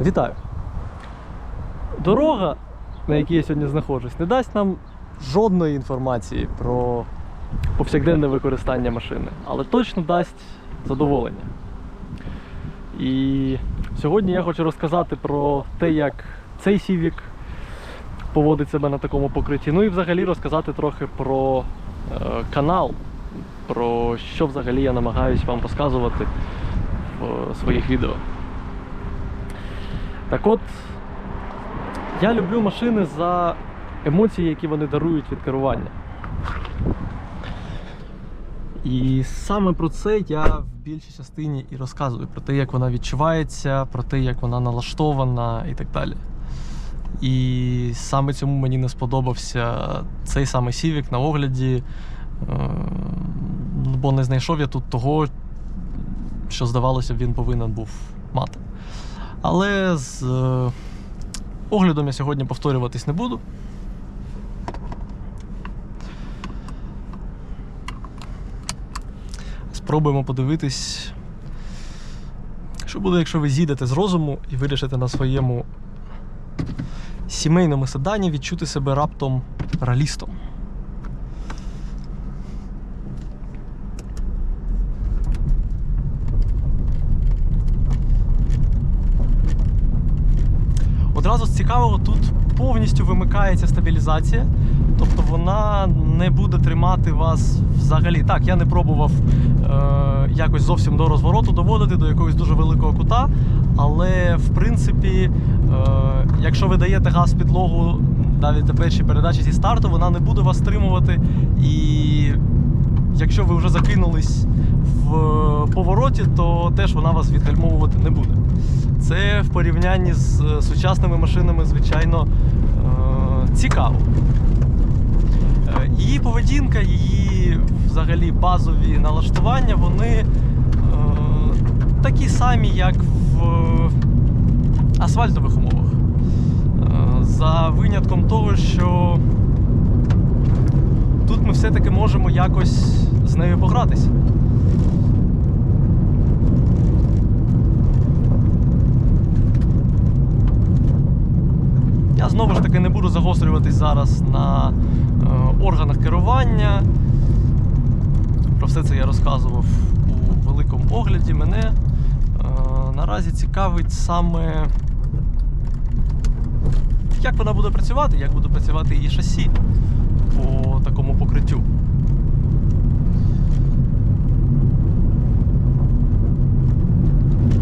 Вітаю. Дорога, на якій я сьогодні знаходжусь, не дасть нам жодної інформації про повсякденне використання машини, але точно дасть задоволення. І сьогодні я хочу розказати про те, як цей Civic поводить себе на такому покритті. Ну і взагалі розказати трохи про е, канал, про що взагалі я намагаюсь вам розказувати в своїх відео. Так от, я люблю машини за емоції, які вони дарують від керування. І саме про це я в більшій частині і розказую: про те, як вона відчувається, про те, як вона налаштована і так далі. І саме цьому мені не сподобався цей самий Civic на огляді, е, бо не знайшов я тут того, що здавалося б, він повинен був мати. Але з е, оглядом я сьогодні повторюватись не буду. Спробуємо подивитись, що буде, якщо ви зійдете з розуму і вирішите на своєму сімейному седані відчути себе раптом ралістом. Одразу з цікавого тут повністю вимикається стабілізація, тобто вона не буде тримати вас взагалі. Так, я не пробував е, якось зовсім до розвороту доводити до якогось дуже великого кута, але в принципі, е, якщо ви даєте газ підлогу навіть на першій передачі зі старту, вона не буде вас стримувати. І якщо ви вже закинулись в повороті, то теж вона вас відгальмовувати не буде. Це в порівнянні з е, сучасними машинами, звичайно, е, цікаво. Е, Її поведінка, її взагалі базові налаштування, вони такі самі, як в асфальтових умовах. За винятком того, що тут ми все-таки можемо якось з нею погратися. Я знову ж таки не буду загострюватись зараз на е, органах керування. Про все це я розказував у великому огляді. Мене е, наразі цікавить саме, як вона буде працювати, як буде працювати її шасі по такому покриттю.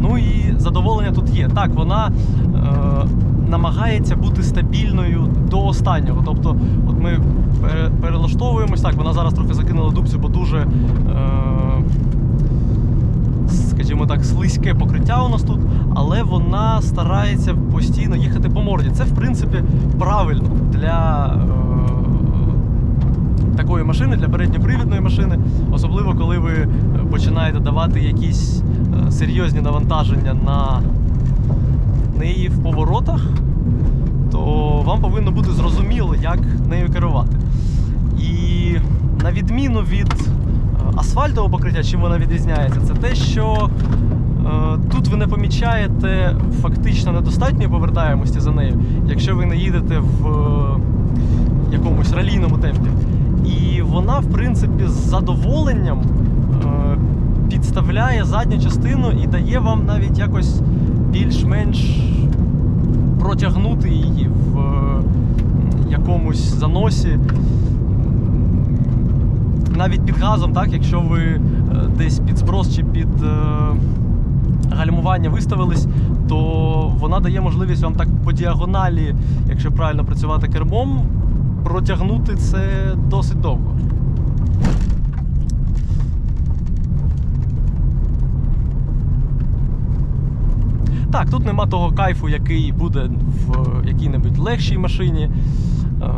Ну і задоволення тут є. Так, вона е, намагається бути стабільною до останнього. Тобто, от ми пере- перелаштовуємось. Так, вона зараз трохи закинула дубцю, бо дуже, е, скажімо так, слизьке покриття у нас тут, але вона старається постійно їхати по морді. Це, в принципі, правильно для. Е, Такої машини для передньопривідної машини, особливо коли ви е, починаєте давати якісь е, серйозні навантаження на неї в поворотах, то вам повинно бути зрозуміло, як нею керувати. І на відміну від е, асфальтового покриття, чим вона відрізняється, це те, що е, тут ви не помічаєте фактично недостатньої повертаємості за нею, якщо ви не їдете в е, якомусь ралійному темпі. І вона, в принципі, з задоволенням підставляє задню частину і дає вам навіть якось більш-менш протягнути її в е, якомусь заносі. Навіть під газом, так, якщо ви е, десь під зброс чи під е, гальмування виставились, то вона дає можливість вам так по діагоналі, якщо правильно працювати кермом, протягнути це досить довго. Так, тут нема того кайфу, який буде в якій-небудь легшій машині. Е,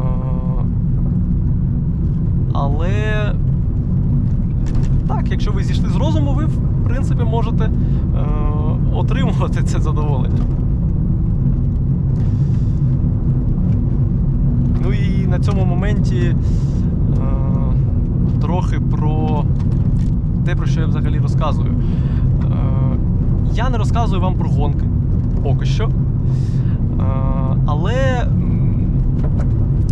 Але так, якщо ви зійшли з розуму, ви в принципі можете е, отримувати це задоволення. Ну і на цьому моменті е, трохи про те, про що я взагалі розказую. Я не розказую вам про гонки. поки що. Е, Але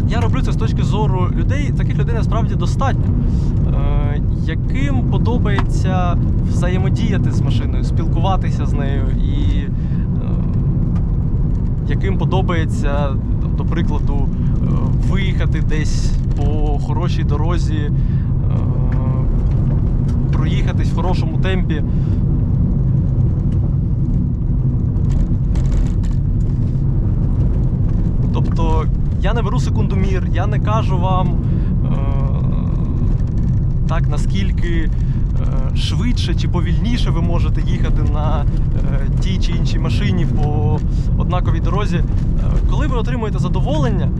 я роблю це з точки зору людей, таких людей насправді достатньо, е, яким подобається взаємодіяти з машиною, спілкуватися з нею і е, яким подобається, до прикладу, виїхати десь по хорошій дорозі, проїхатись в хорошому темпі. Тобто я не беру секундомір, я не кажу вам е, так, наскільки е, швидше чи повільніше ви можете їхати на е, тій чи іншій машині по однаковій дорозі. Е, коли ви отримуєте задоволення,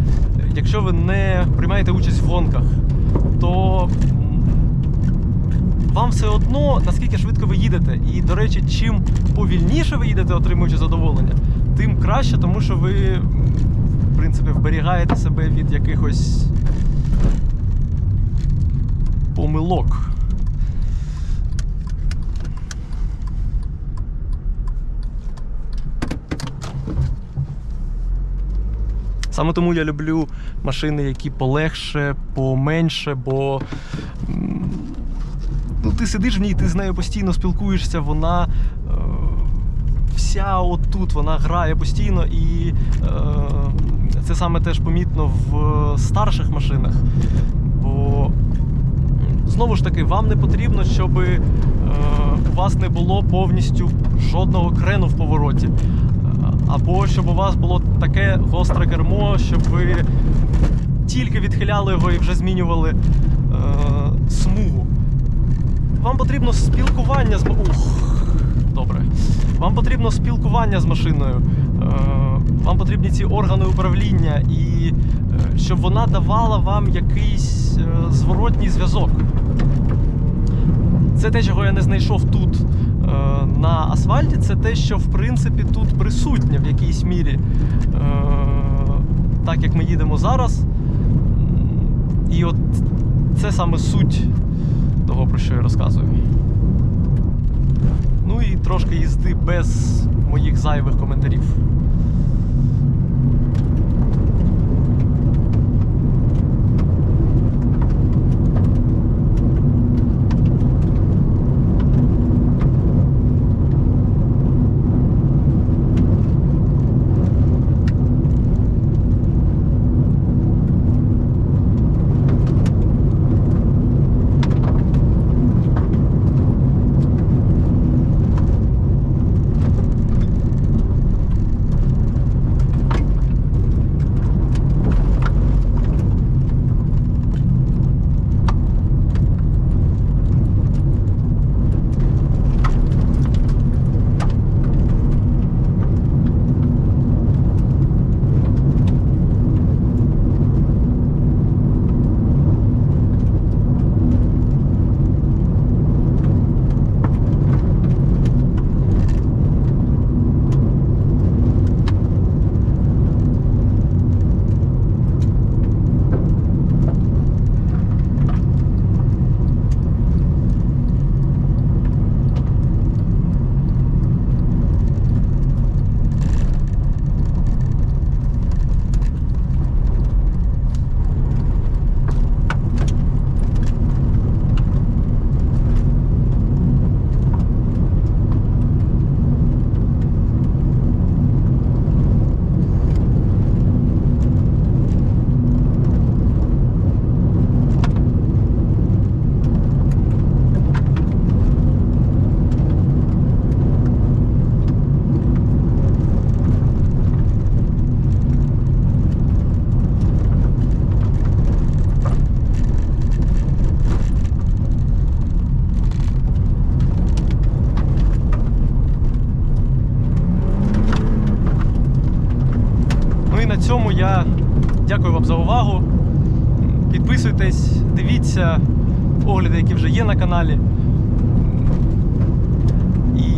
якщо ви не приймаєте участь в гонках, то вам все одно наскільки швидко ви їдете. І, до речі, чим повільніше ви їдете, отримуючи задоволення, тим краще, тому що ви, принципі, вберігаєте себе від якихось помилок. Саме тому я люблю машини, які полегше, поменше, бо ну, ти сидиш в ній, ти з нею постійно спілкуєшся, вона е, вся отут, вона грає постійно, і е, це саме теж помітно в старших машинах. Бо знову ж таки, вам не потрібно, щоб е, у вас не було повністю жодного крену в повороті. Або щоб у вас було таке гостре кермо, щоб ви тільки відхиляли його і вже змінювали е, смугу. Вам потрібно спілкування з Ух, добре. Вам потрібно спілкування з машиною. Е, вам потрібні ці органи управління, і е, щоб вона давала вам якийсь е, зворотній зв'язок. Це те, чого я не знайшов тут на асфальті, це те, що в принципі тут присутнє в якійсь мірі. Так як ми їдемо зараз. І от це саме суть того, про що я розказую. Трошки їзди без моїх зайвих коментарів. Дякую вам за увагу. Підписуйтесь, дивіться огляди, які вже є на каналі. І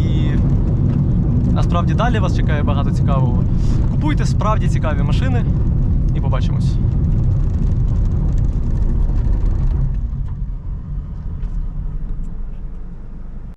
насправді далі вас чекає багато цікавого. Купуйте справді цікаві машини і побачимось.